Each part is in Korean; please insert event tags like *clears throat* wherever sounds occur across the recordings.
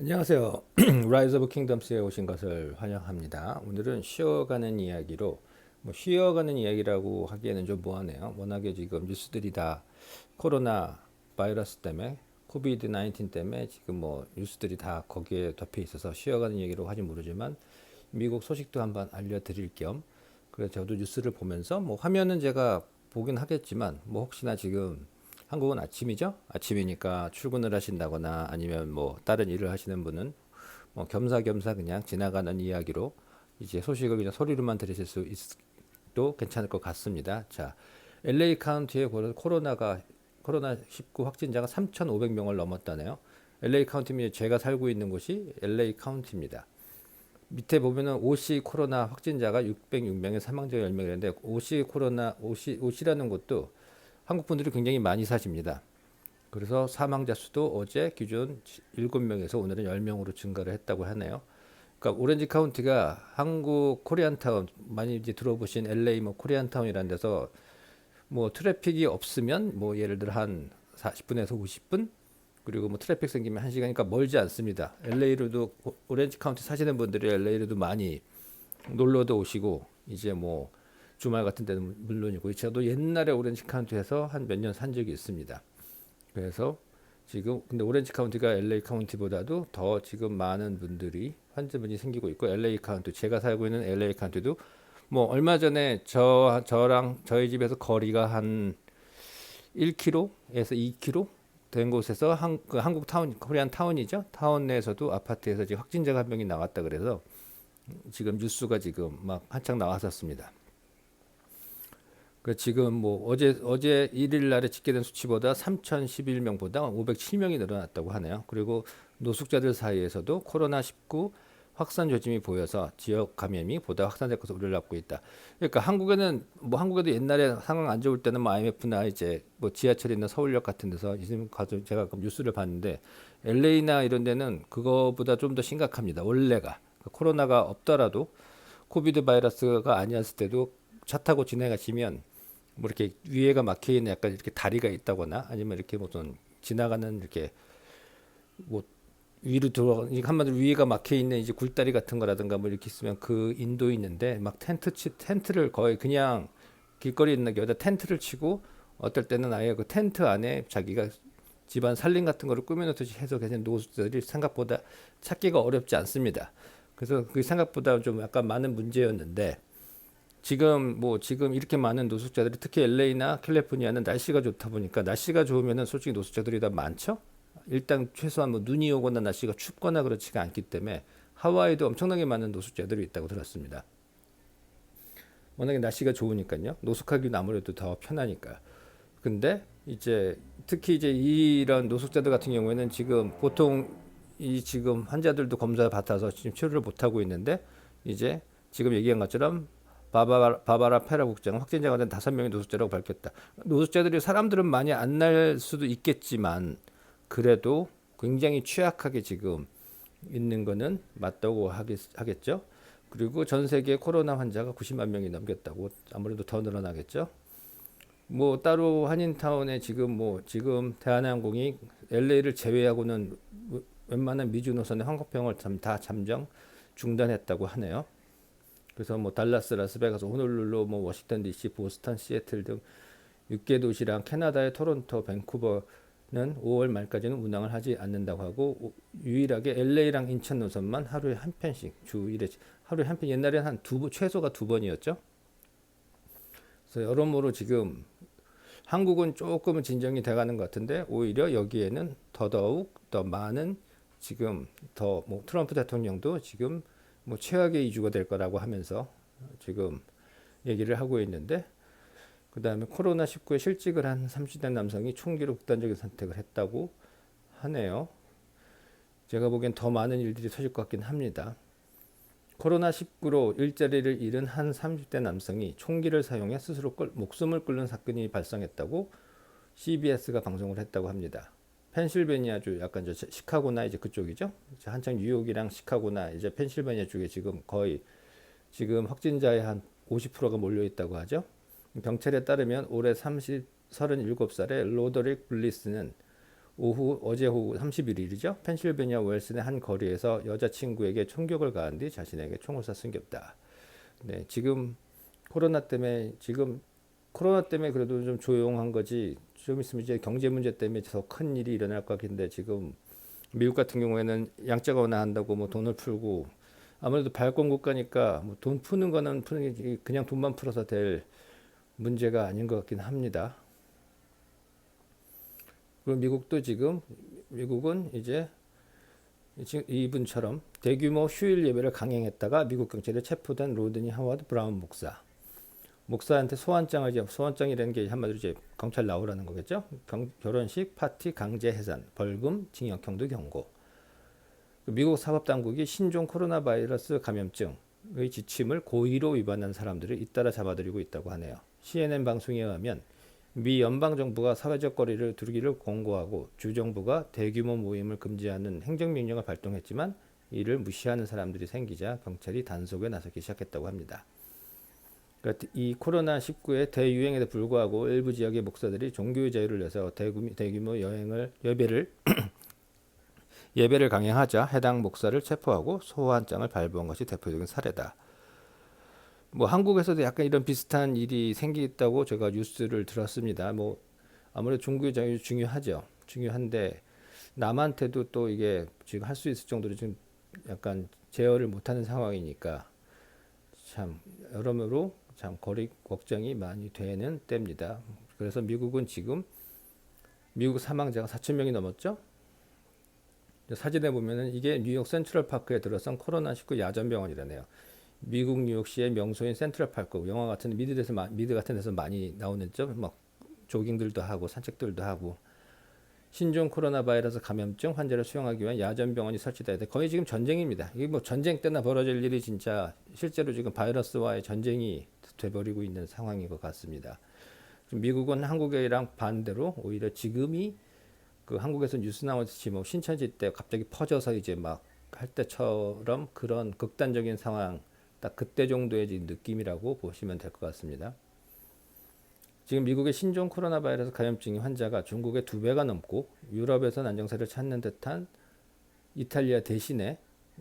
안녕하세요. 라이즈 오브 킹덤스에 오신 것을 환영합니다. 오늘은 쉬어가는 이야기로 뭐 쉬어가는 이야기라고 하기에는 좀 뭐하네요. 워낙에 지금 뉴스들이 다 코로나 바이러스 때문에 코비드 19 때문에 지금 뭐 뉴스들이 다 거기에 덮여 있어서 쉬어가는 얘기로 하지 모르지만 미국 소식도 한번 알려드릴 겸 그래서 저도 뉴스를 보면서 뭐 화면은 제가 보긴 하겠지만 뭐 혹시나 지금 한국은 아침이죠? 아침이니까 출근을 하신다거나 아니면 뭐 다른 일을 하시는 분은 뭐 겸사겸사 그냥 지나가는 이야기로 이제 소식을 그냥 소리로만 들으실 수 있도 괜찮을 것 같습니다. 자, LA 카운티에 코로나가 코로나 19 확진자가 3,500명을 넘었다네요. LA 카운티면 제가 살고 있는 곳이 LA 카운티입니다. 밑에 보면은 OC 코로나 확진자가 606명에 사망자가 10명이었는데 OC 코로나 OC OC라는 곳도 한국 분들이 굉장히 많이 사십니다. 그래서 사망자 수도 어제 기준 7명에서 오늘은 10명으로 증가를 했다고 하네요. 그러니까 오렌지 카운티가 한국 코리안타운 많이 이제 들어보신 LA 뭐 코리안타운이라는 데서 뭐 트래픽이 없으면 뭐 예를 들어 한 40분에서 50분 그리고 뭐 트래픽 생기면 1시간이니까 멀지 않습니다. LA로도 오렌지 카운티 사시는 분들이 LA로도 많이 놀러도 오시고 이제 뭐 주말 같은 데는 물론이고 저도 옛날에 오렌지 카운티에서 한 몇 년 산 적이 있습니다. 그래서 지금 근데 오렌지 카운티가 LA 카운티보다도 더 지금 많은 분들이 환자분이 생기고 있고 LA 카운티 제가 살고 있는 LA 카운티도 뭐 얼마 전에 저 저랑 저희 집에서 거리가 한 1km에서 2km 된 곳에서 한, 그 한국 타운 코리안 타운이죠 타운 내에서도 아파트에서 지금 확진자가 한 명이 나왔다 그래서 지금 뉴스가 지금 막 한창 나왔었습니다. 그 지금 뭐 어제 어제 일일 날에 집계된 수치보다 3,011명보다 507명이 늘어났다고 하네요. 그리고 노숙자들 사이에서도 코로나 19 확산 조짐이 보여서 지역 감염이 보다 확산될 것으로 우려를 받고 있다. 그러니까 한국에는 뭐 한국에도 옛날에 상황 안 좋을 때는 뭐 IMF나 이제 뭐 지하철이나 서울역 같은 데서 지금 가서 제가 뉴스를 봤는데 LA나 이런 데는 그거보다 좀 더 심각합니다. 원래가 그러니까 코로나가 없더라도 코비드 바이러스가 아니었을 때도 차 타고 지나가시면 뭐 이렇게 위에가 막혀 있는 약간 이렇게 다리가 있다거나 아니면 이렇게 무슨 지나가는 이렇게 뭐 위로 들어 한마디로 위에가 막혀 있는 이제 굴다리 같은 거라든가 뭐 이렇게 있으면 그 인도 있는데 막 텐트 치 텐트를 거의 그냥 길거리에 있는 게 여자 텐트를 치고 어떨 때는 아예 그 텐트 안에 자기가 집안 살림 같은 거를 꾸며놓듯이 해서 계신 노숙자들이 생각보다 찾기가 어렵지 않습니다. 그래서 그 생각보다 좀 약간 많은 문제였는데 지금 뭐 지금 이렇게 많은 노숙자들이 특히 LA나 캘리포니아는 날씨가 좋다 보니까 날씨가 좋으면은 솔직히 노숙자들이 더 많죠. 일단 최소한 뭐 눈이 오거나 날씨가 춥거나 그렇지가 않기 때문에 하와이도 엄청나게 많은 노숙자들이 있다고 들었습니다. 워낙에 날씨가 좋으니까요. 노숙하기는 아무래도 더 편하니까. 근데 이제 특히 이제 이런 노숙자들 같은 경우에는 지금 보통 이 지금 환자들도 검사 받아서 지금 치료를 못 하고 있는데 이제 지금 얘기한 것처럼 바바라, 바바라 페라 국장은 확진자가 된 다섯 명의 노숙자라고 밝혔다. 노숙자들이 사람들은 많이 안 날 수도 있겠지만 그래도 굉장히 취약하게 지금 있는 거는 맞다고 하겠, 하겠죠. 그리고 전 세계 코로나 환자가 90만 명이 넘겼다고 아무래도 더 늘어나겠죠. 뭐 따로 한인타운에 지금 뭐 지금 대한항공이 LA를 제외하고는 웬만한 미주 노선의 항공평을 다 잠정 중단했다고 하네요. 그래서 뭐 달라스, 라스베가스, 호놀룰루, 뭐 워싱턴 DC, 보스턴, 시애틀 등 6개 도시랑 캐나다의 토론토, 밴쿠버는 5월 말까지는 운항을 하지 않는다고 하고 유일하게 LA랑 인천 노선만 하루에 한 편씩 주 1회 하루에 한 편 옛날에는 한 두 번 최소가 두 번이었죠. 그래서 여러모로 지금 한국은 조금은 진정이 돼가는 것 같은데 오히려 여기에는 더더욱 더 많은 지금 더 뭐 트럼프 대통령도 지금 뭐 최악의 이주가 될 거라고 하면서 지금 얘기를 하고 있는데 그 다음에 코로나 19에 실직을 한 30대 남성이 총기로 극단적인 선택을 했다고 하네요. 제가 보기엔 더 많은 일들이 터질 것 같긴 합니다. 코로나 19로 일자리를 잃은 한 30대 남성이 총기를 사용해 스스로 끌, 목숨을 끊는 사건이 발생했다고 CBS가 방송을 했다고 합니다. 펜실베니아주 약간 저 시카고나 이제 그쪽이죠. 한창 뉴욕이랑 시카고나 이제 펜실베니아 쪽에 지금 거의 지금 확진자의 한 50%가 몰려 있다고 하죠. 경찰에 따르면 올해 30 37살의 로더릭 블리스는 오후 어제 오후 31일이죠. 펜실베니아 웰슨의 한 거리에서 여자친구에게 총격을 가한 뒤 자신에게 총을 쏴 숨겼다. 네, 지금 코로나 때문에 지금 코로나 때문에 그래도 좀 조용한 거지 좀 있으면 이제 경제 문제 때문에 더 큰 일이 일어날 것 같은데 지금 미국 같은 경우에는 양자가 완화한다고 뭐 돈을 풀고 아무래도 발권 국가니까 뭐 돈 푸는 거는 푸는 게 그냥 돈만 풀어서 될 문제가 아닌 것 같긴 합니다. 그리고 미국도 지금 미국은 이제 이분처럼 대규모 휴일 예배를 강행했다가 미국 경찰에 체포된 로드니 하워드 브라운 목사. 목사한테 소환장을 이제 소환장이라는 게 한마디로 이제 경찰 나오라는 거겠죠. 경, 결혼식, 파티, 강제 해산, 벌금, 징역형도 경고. 미국 사법 당국이 신종 코로나 바이러스 감염증의 지침을 고의로 위반한 사람들을 잇따라 잡아들이고 있다고 하네요. CNN 방송에 의하면 미 연방 정부가 사회적 거리를 두기를 권고하고 주 정부가 대규모 모임을 금지하는 행정명령을 발동했지만 이를 무시하는 사람들이 생기자 경찰이 단속에 나서기 시작했다고 합니다. 그러니까 이 코로나 19의 대유행에도 불구하고 일부 지역의 목사들이 종교의 자유를 내서 대규모, 대규모 여행을 예배를 *clears throat* 예배를 강행하자 해당 목사를 체포하고 소환장을 발부한 것이 대표적인 사례다. 뭐 한국에서도 약간 이런 비슷한 일이 생기겠다고 제가 뉴스를 들었습니다. 뭐 아무래도 종교의 자유 중요하죠. 중요한데 남한테도 또 이게 지금 할 수 있을 정도로 지금 약간 제어를 못하는 상황이니까 참 여러모로 참 거리 걱정이 많이 되는 때입니다. 그래서 미국은 지금 미국 사망자가 4천 명이 넘었죠. 사진에 보면은 이게 뉴욕 센트럴 파크에 들어선 코로나 19 야전 병원이라네요. 미국 뉴욕시의 명소인 센트럴 파크 영화 같은 미드 데서 미드 같은 데서 많이 나오는죠. 막 조깅들도 하고 산책들도 하고 신종 코로나 바이러스 감염증 환자를 수용하기 위한 야전 병원이 설치돼야 돼. 거의 지금 전쟁입니다. 이게 뭐 전쟁 때나 벌어질 일이 진짜 실제로 지금 바이러스와의 전쟁이 돼버리고 있는 상황인 것 같습니다. 미국은 한국이랑 반대로 오히려 지금이 그 한국에서 뉴스 나오듯이 뭐 신천지 때 갑자기 퍼져서 이제 막 할 때처럼 그런 극단적인 상황 딱 그때 정도의 느낌이라고 보시면 될 것 같습니다. 지금 미국의 신종 코로나 바이러스 감염증 환자가 중국의 두 배가 넘고 유럽에선 안정세를 찾는 듯한 이탈리아 대신에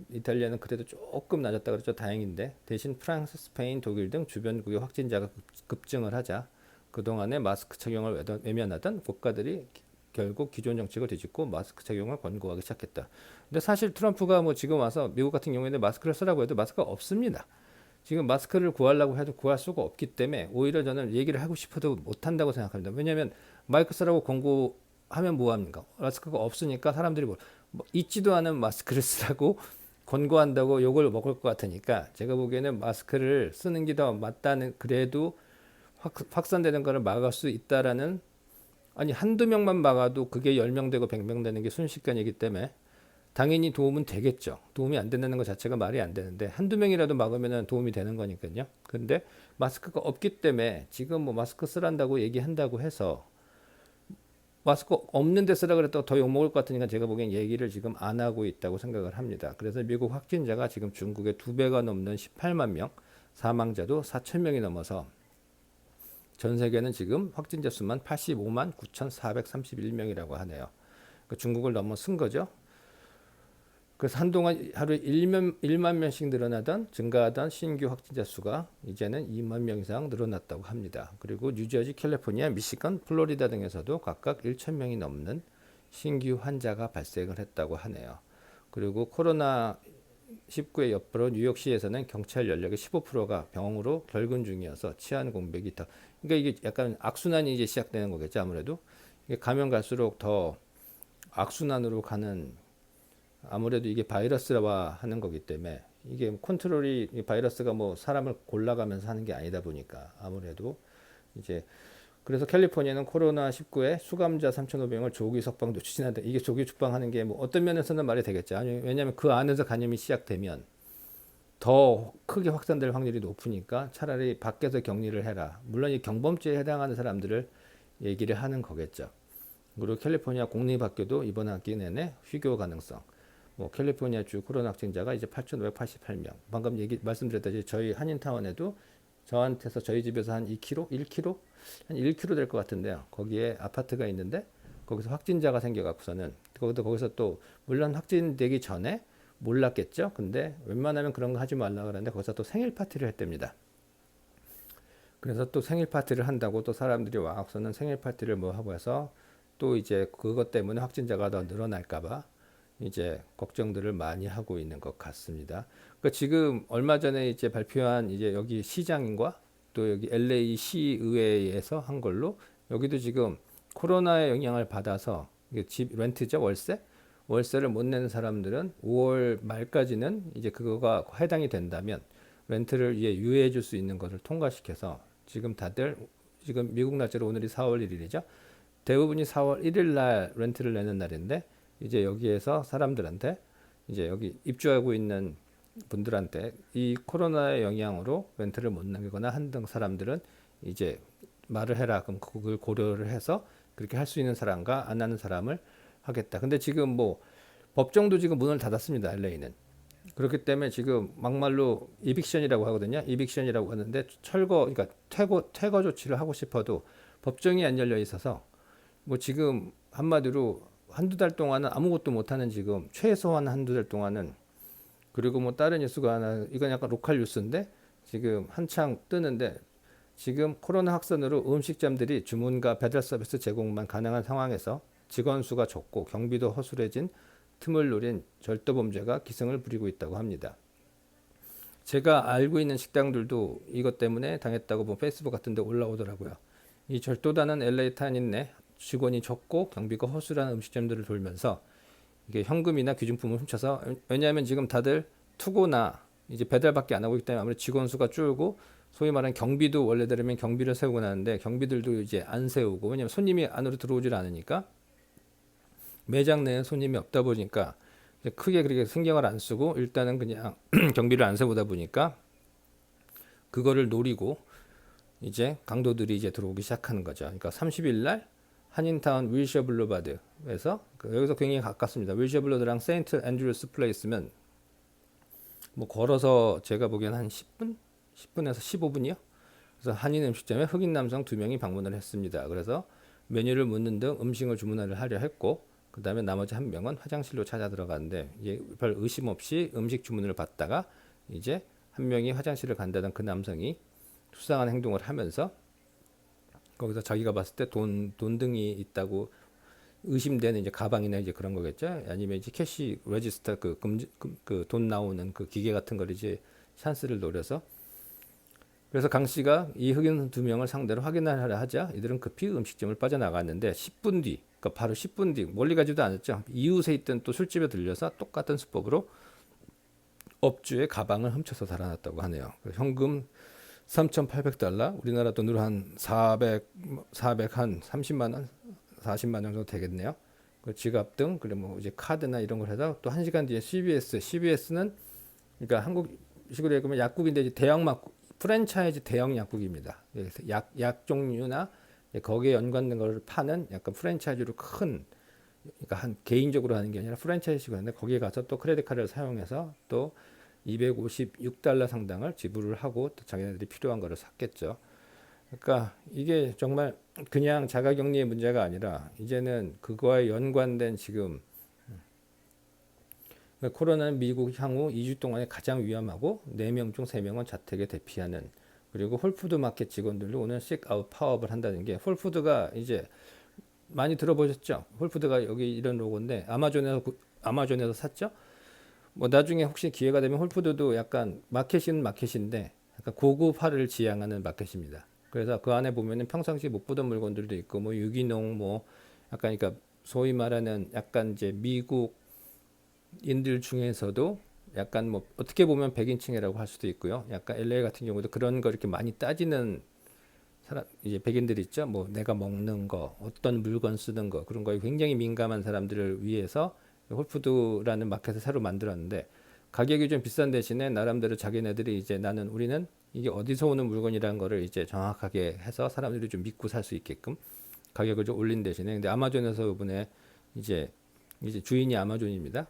이탈리아는 그래도 조금 낮았다 그랬죠. 다행인데 대신 프랑스, 스페인, 독일 등 주변국의 확진자가 급증을 하자 그동안에 마스크 착용을 외면하던 국가들이 결국 기존 정책을 뒤집고 마스크 착용을 권고하기 시작했다. 근데 사실 트럼프가 뭐 지금 와서 미국 같은 경우에는 마스크를 쓰라고 해도 마스크가 없습니다. 지금 마스크를 구하려고 해도 구할 수가 없기 때문에 오히려 저는 얘기를 하고 싶어도 못한다고 생각합니다. 왜냐하면 마이크 쓰라고 권고하면 뭐합니까? 마스크가 없으니까 사람들이 뭐, 뭐 있지도 않은 마스크를 *laughs* 쓰라고 권고한다고 욕을 먹을 것 같으니까 제가 보기에는 마스크를 쓰는 게 더 맞다는 그래도 확, 확산되는 것을 막을 수 있다라는 아니 한두 명만 막아도 그게 열 명 되고 백 명 되는 게 순식간이기 때문에 당연히 도움은 되겠죠. 도움이 안 된다는 것 자체가 말이 안 되는데 한두 명이라도 막으면 도움이 되는 거니까요. 근데 마스크가 없기 때문에 지금 뭐 마스크 쓰란다고 얘기한다고 해서 마스크 없는 데 쓰라 그랬다가 더 욕먹을 것 같으니까 제가 보기엔 얘기를 지금 안 하고 있다고 생각을 합니다. 그래서 미국 확진자가 지금 중국의 두 배가 넘는 18만 명, 사망자도 4천 명이 넘어서 전 세계는 지금 확진자 수만 85만 9,431명이라고 하네요. 그 중국을 넘어선 거죠. 그래서 한동안 하루에 1만, 1만 명씩 늘어나던 증가하던 신규 확진자 수가 이제는 2만 명 이상 늘어났다고 합니다. 그리고 뉴저지, 캘리포니아, 미시건, 플로리다 등에서도 각각 1천 명이 넘는 신규 환자가 발생을 했다고 하네요. 그리고 코로나 19의 여파로 뉴욕시에서는 경찰 연력의 15%가 병으로 결근 중이어서 치안 공백이 더 그러니까 이게 약간 악순환이 이제 시작되는 거겠죠 아무래도 이게 가면 갈수록 더 악순환으로 가는 아무래도 이게 바이러스와 하는 거기 때문에 이게 컨트롤이 바이러스가 뭐 사람을 골라가면서 하는 게 아니다 보니까 아무래도 이제 그래서 캘리포니아는 코로나 19에 수감자 3,500명을 조기 석방도 추진한다. 이게 조기 석방하는 게 뭐 어떤 면에서는 말이 되겠죠. 아니 왜냐하면 그 안에서 감염이 시작되면 더 크게 확산될 확률이 높으니까 차라리 밖에서 격리를 해라. 물론 이 경범죄에 해당하는 사람들을 얘기를 하는 거겠죠. 그리고 캘리포니아 공립학교도 이번 학기 내내 휴교 가능성. 뭐 캘리포니아 주 코로나 확진자가 이제 8,588명. 방금 얘기 말씀드렸다시피 저희 한인타운에도 저한테서 저희 집에서 한 2km, 1km, 한 1km 될 것 같은데요. 거기에 아파트가 있는데 거기서 확진자가 생겨갖고서는 거기서 거기서 또 물론 확진되기 전에 몰랐겠죠. 근데 웬만하면 그런 거 하지 말라 그러는데 거기서 또 생일 파티를 했답니다. 그래서 또 생일 파티를 한다고 또 사람들이 와서는 생일 파티를 뭐 하고 해서 또 이제 그것 때문에 확진자가 더 늘어날까봐 이제 걱정들을 많이 하고 있는 것 같습니다. 그 지금 얼마 전에 이제 발표한 이제 여기 시장과 또 여기 LA 시의회에서 한 걸로 여기도 지금 코로나의 영향을 받아서 집 렌트죠 월세 월세를 못 내는 사람들은 5월 말까지는 이제 그거가 해당이 된다면 렌트를 이제 유예해 줄 수 있는 것을 통과시켜서 지금 다들 지금 미국 날짜로 오늘이 4월 1일이죠. 대부분이 4월 1일 날 렌트를 내는 날인데 이제 여기에서 사람들한테 이제 여기 입주하고 있는 분들한테 이 코로나의 영향으로 렌트를 못 남기거나 한 등 사람들은 이제 말을 해라. 그럼 그걸 고려를 해서 그렇게 할 수 있는 사람과 안 하는 사람을 하겠다. 근데 지금 뭐 법정도 지금 문을 닫았습니다. LA는. 그렇기 때문에 지금 막말로 이빅션이라고 하거든요. 이빅션이라고 하는데 철거 그러니까 퇴거 퇴거 조치를 하고 싶어도 법정이 안 열려 있어서 뭐 지금 한마디로 한두 달 동안은 아무것도 못 하는 지금 최소한 한두 달 동안은 그리고 뭐 다른 뉴스가 하나 이건 약간 로컬 뉴스인데 지금 한창 뜨는데 지금 코로나 확산으로 음식점들이 주문과 배달 서비스 제공만 가능한 상황에서 직원 수가 적고 경비도 허술해진 틈을 노린 절도 범죄가 기승을 부리고 있다고 합니다. 제가 알고 있는 식당들도 이것 때문에 당했다고 뭐 페이스북 같은 데 올라오더라고요. 이 절도단은 LA 탄인 내 직원이 적고 경비가 허술한 음식점들을 돌면서 이게 현금이나 귀중품을 훔쳐서 왜냐하면 지금 다들 투고나 이제 배달밖에 안 하고 있기 때문에 아무래도 직원 수가 줄고 소위 말하는 경비도 원래대로면 경비를 세우고 나는데 경비들도 이제 안 세우고 왜냐면 손님이 안으로 들어오질 않으니까 매장 내에 손님이 없다 보니까 크게 그렇게 신경을 안 쓰고 일단은 그냥 *clears throat* 경비를 안 세우다 보니까 그거를 노리고 이제 강도들이 이제 들어오기 시작하는 거죠. 그러니까 30일 날 한인타운 윌셔 블루바드에서 그 여기서 굉장히 가깝습니다. 윌셔 블루드랑 세인트 앤드루스 플레이스면 뭐 걸어서 제가 보기엔 한 10분, 10분에서 15분이요. 그래서 한인 음식점에 흑인 남성 두 명이 방문을 했습니다. 그래서 메뉴를 묻는 등 음식을 주문을 하려 했고 그 다음에 나머지 한 명은 화장실로 찾아 들어갔는데 별 의심 없이 음식 주문을 받다가 이제 한 명이 화장실을 간다던 그 남성이 수상한 행동을 하면서 거기서 자기가 봤을 때 돈 돈등이 있다고 의심되는 이제 가방이나 이제 그런 거겠죠. 아니면 이제 캐시 레지스터 그금그돈 나오는 그 기계 같은 걸 이제 찬스를 노려서 그래서 강 씨가 이 흑인 두 명을 상대로 확인하려 하자 이들은 급히 음식점을 빠져나갔는데 10분 뒤, 그러니까 바로 10분 뒤 멀리 가지도 않았죠. 이웃에 있던 또 술집에 들려서 똑같은 수법으로 업주의 가방을 훔쳐서 달아났다고 하네요. 현금 3,800달러, 우리나라 돈으로 한 400, 400 한 30만 원, 40만 원 정도 되겠네요. 그 지갑 등, 그리고 뭐 이제 카드나 이런 걸 해서 또 한 시간 뒤에 CBS, CBS는 그러니까 한국식으로 얘기하면 약국인데 이제 대형 막 프랜차이즈 대형 약국입니다. 그래서 약, 약 종류나 거기에 연관된 걸 파는 약간 프랜차이즈로 큰 그러니까 한 개인적으로 하는 게 아니라 프랜차이즈가 있는데 거기에 가서 또 크레딧 카드를 사용해서 또 256달러 상당을 지불을 하고 또 자기네들이 필요한 거를 샀겠죠. 그러니까 이게 정말 그냥 자가격리의 문제가 아니라 이제는 그거에 연관된 지금 코로나는 미국 향후 2주 동안에 가장 위험하고 4명 중 3명은 자택에 대피하는 그리고 홀푸드 마켓 직원들도 오늘 식아웃 파업을 한다는 게 홀푸드가 이제 많이 들어보셨죠? 홀푸드가 여기 이런 로고인데 아마존에서 아마존에서 샀죠? 뭐 나중에 혹시 기회가 되면 홀푸드도 약간 마켓은 마켓인데 약간 고급화를 지향하는 마켓입니다. 그래서 그 안에 보면은 평상시 못 보던 물건들도 있고 뭐 유기농 뭐 약간 그러니까 소위 말하는 약간 이제 미국인들 중에서도 약간 뭐 어떻게 보면 백인층이라고 할 수도 있고요. 약간 LA 같은 경우도 그런 거 이렇게 많이 따지는 사람 이제 백인들 있죠. 뭐 내가 먹는 거, 어떤 물건 쓰는 거 그런 거에 굉장히 민감한 사람들을 위해서 홀푸드라는 마켓을 새로 만들었는데 가격이 좀 비싼 대신에 나름대로 자기네들이 이제 나는 우리는 이게 어디서 오는 물건이라는 거를 이제 정확하게 해서 사람들이 좀 믿고 살 수 있게끔 가격을 좀 올린 대신에 근데 아마존에서 이번에 이제 이제 주인이 아마존입니다.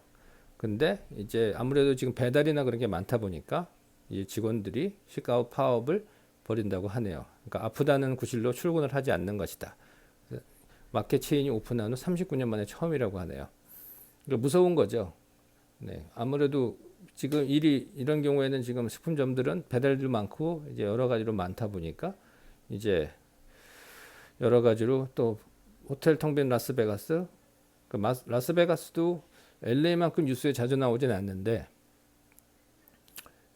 근데 이제 아무래도 지금 배달이나 그런 게 많다 보니까 이 직원들이 시가웃 파업을 벌인다고 하네요. 그러니까 아프다는 구실로 출근을 하지 않는 것이다. 마켓 체인이 오픈한 후 39년 만에 처음이라고 하네요. 그러니까 무서운 거죠. 네, 아무래도 지금 일이 이런 경우에는 지금 식품점들은 배달도 많고 이제 여러 가지로 많다 보니까 이제 여러 가지로 또 호텔 텅 빈 라스베가스, 그 마스- 라스베가스도 LA만큼 뉴스에 자주 나오진 않는데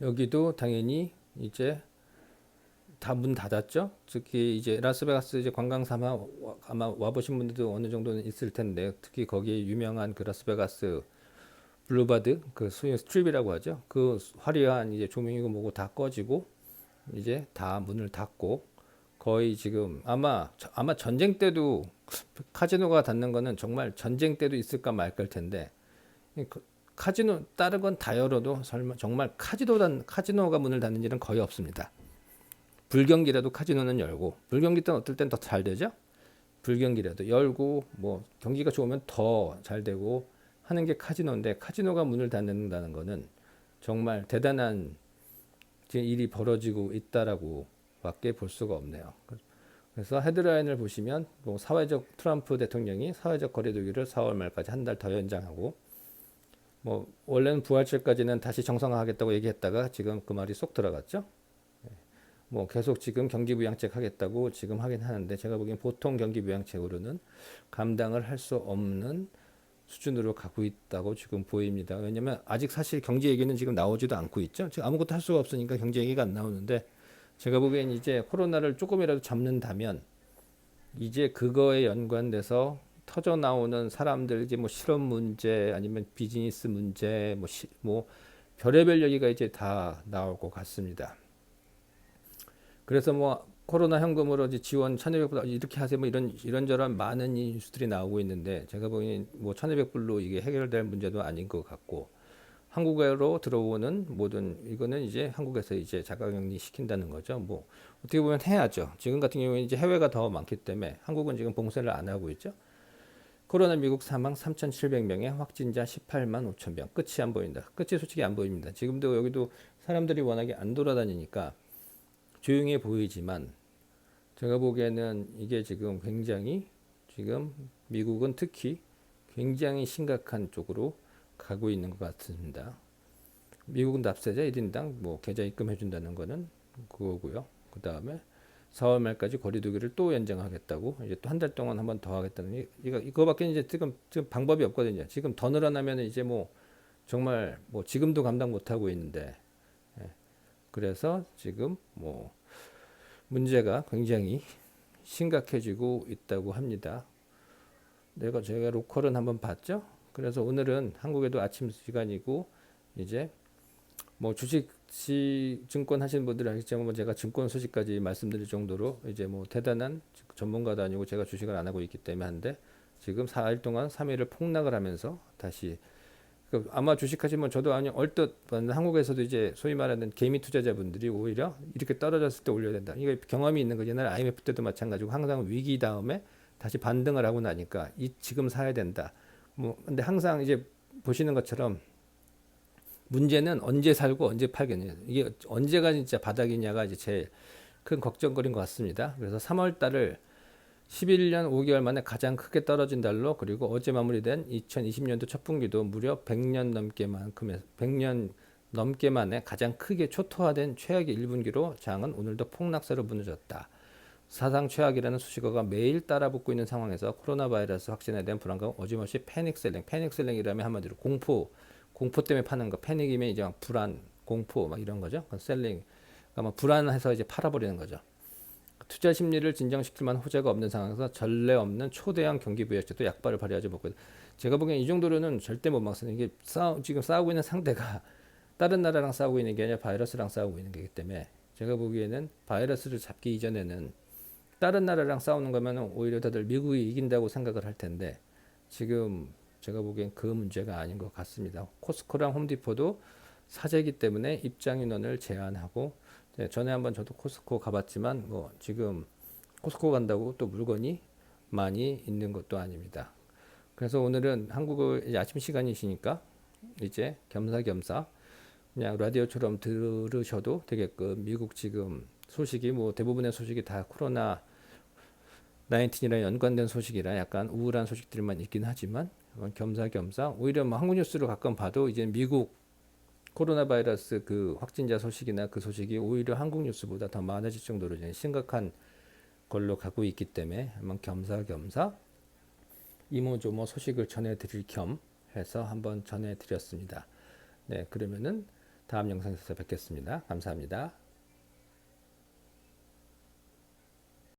여기도 당연히 이제 다 문 닫았죠. 특히 이제 라스베가스 이제 관광 삼아 와- 아마 와보신 분들도 어느 정도는 있을 텐데 특히 거기에 유명한 그 라스베가스 블루바드 그 소위 스트립이라고 하죠. 그 화려한 이제 조명이고 뭐고 다 꺼지고 이제 다 문을 닫고 거의 지금 아마 저- 아마 전쟁 때도 카지노가 닫는 거는 정말 전쟁 때도 있을까 말까일 텐데 이그 카지노 다른 건 다 열어도 설마 정말 카지노 단 카지노가 문을 닫는 일은 거의 없습니다. 불경기라도 카지노는 열고 불경기 때는 어떨 땐 더 잘 되죠. 불경기라도 열고 뭐 경기가 좋으면 더 잘 되고 하는 게 카지노인데 카지노가 문을 닫는다는 거는 정말 대단한 일이 벌어지고 있다라고 밖에 볼 수가 없네요. 그래서 헤드라인을 보시면 뭐 사회적 트럼프 대통령이 사회적 거리두기를 4월 말까지 한 달 더 연장하고 뭐 원래는 부활절까지는 다시 정상화하겠다고 얘기했다가 지금 그 말이 쏙 들어갔죠. 예. 뭐 계속 지금 경기부양책 하겠다고 지금 하긴 하는데 제가 보기엔 보통 경기부양책으로는 감당을 할 수 없는 수준으로 가고 있다고 지금 보입니다. 왜냐면 아직 사실 경제 얘기는 지금 나오지도 않고 있죠. 지금 아무것도 할 수가 없으니까 경제 얘기가 안 나오는데 제가 보기엔 이제 코로나를 조금이라도 잡는다면 이제 그거에 연관돼서 터져 나오는 사람들 이제 뭐 실업 문제 아니면 비즈니스 문제 뭐, 시, 뭐 별의별 얘기가 이제 다 나올 것 같습니다. 그래서 뭐 코로나 현금으로 지원 1,200불 이렇게 하세요 뭐 이런 이런저런 많은 이 뉴스들이 나오고 있는데 제가 보기엔 뭐 1,200불로 이게 해결될 문제도 아닌 것 같고 한국으로 들어오는 모든 이거는 이제 한국에서 이제 자가격리 시킨다는 거죠. 뭐 어떻게 보면 해야죠. 지금 같은 경우에 이제 해외가 더 많기 때문에 한국은 지금 봉쇄를 안 하고 있죠. 코로나 미국 사망 3,700명에 확진자 18만 5천 명. 끝이 안 보인다. 끝이 솔직히 안 보입니다. 지금도 여기도 사람들이 워낙에 안 돌아다니니까 조용해 보이지만 제가 보기에는 이게 지금 굉장히 지금 미국은 특히 굉장히 심각한 쪽으로 가고 있는 것 같습니다. 미국은 납세자 1인당 뭐 계좌 입금해 준다는 거는 그거고요. 그 다음에 4월 말까지 거리두기를 또 연장하겠다고 이제 또 한 달 동안 한 번 더 하겠다는 게 이거 이거밖에 이제 지금 지금 방법이 없거든요. 지금 더 늘어나면 이제 뭐 정말 뭐 지금도 감당 못 하고 있는데 예. 그래서 지금 뭐 문제가 굉장히 심각해지고 있다고 합니다. 내가 제가 로컬은 한번 봤죠. 그래서 오늘은 한국에도 아침 시간이고 이제 뭐 주식 시 증권 하시는 분들 알겠지만 뭐 제가 증권 소식까지 말씀드릴 정도로 이제 뭐 대단한 전문가도 아니고 제가 주식을 안 하고 있기 때문에 한데 지금 4일 동안 3일을 폭락을 하면서 다시 그 아마 주식하시면 저도 아니 얼뜻 한국에서도 이제 소위 말하는 개미 투자자분들이 오히려 이렇게 떨어졌을 때 올려야 된다. 이거 경험이 있는 거죠. 옛날 IMF 때도 마찬가지고 항상 위기 다음에 다시 반등을 하고 나니까 이 지금 사야 된다. 뭐 근데 항상 이제 보시는 것처럼 문제는 언제 살고 언제 팔겠냐. 이게 언제가 진짜 바닥이냐가 이제 제일 큰 걱정거리인 것 같습니다. 그래서 3월 달을 11년 5개월 만에 가장 크게 떨어진 달로 그리고 어제 마무리된 2020년도 첫 분기도 무려 100년 넘게만큼의 100년 넘게 만에 가장 크게 초토화된 최악의 1분기로 장은 오늘도 폭락세로 무너졌다. 사상 최악이라는 수식어가 매일 따라붙고 있는 상황에서 코로나 바이러스 확진에 대한 불안감 어김없이 패닉셀링, 패닉셀링이라면 한마디로 공포, 공포 때문에 파는 거, 패닉이면 이제 막 불안, 공포 막 이런 거죠. 셀링, 그러니까 막 불안해서 이제 팔아버리는 거죠. 투자 심리를 진정시킬 만한 호재가 없는 상황에서 전례 없는 초대형 경기 부양책도 약발을 발휘하지 못고 제가 보기엔 이 정도로는 절대 못 막습니다. 이게 싸우, 지금 싸우고 있는 상대가 *laughs* 다른 나라랑 싸우고 있는 게 아니라 바이러스랑 싸우고 있는 거기 때문에 제가 보기에는 바이러스를 잡기 이전에는 다른 나라랑 싸우는 거면 오히려 다들 미국이 이긴다고 생각을 할 텐데 지금 제가 보기엔 그 문제가 아닌 것 같습니다. 코스코랑 홈디포도 사재기 때문에 입장 인원을 제한하고 네, 전에 한번 저도 코스코 가봤지만 뭐 지금 코스코 간다고 또 물건이 많이 있는 것도 아닙니다. 그래서 오늘은 이제 아침 시간이시니까 이제 겸사겸사 그냥 라디오처럼 들으셔도 되게끔 미국 지금 소식이 뭐 대부분의 소식이 다 코로나 나인틴이랑 연관된 소식이라 약간 우울한 소식들만 있긴 하지만 겸사겸사 오히려 뭐 한국 뉴스를 가끔 봐도 이제 미국 코로나 바이러스 그 확진자 소식이나 그 소식이 오히려 한국 뉴스보다 더 많아질 정도로 이제 심각한 걸로 가고 있기 때문에 한번 겸사겸사 이모저모 소식을 전해드릴 겸 해서 한번 전해드렸습니다. 네, 그러면은 다음 영상에서 뵙겠습니다. 감사합니다.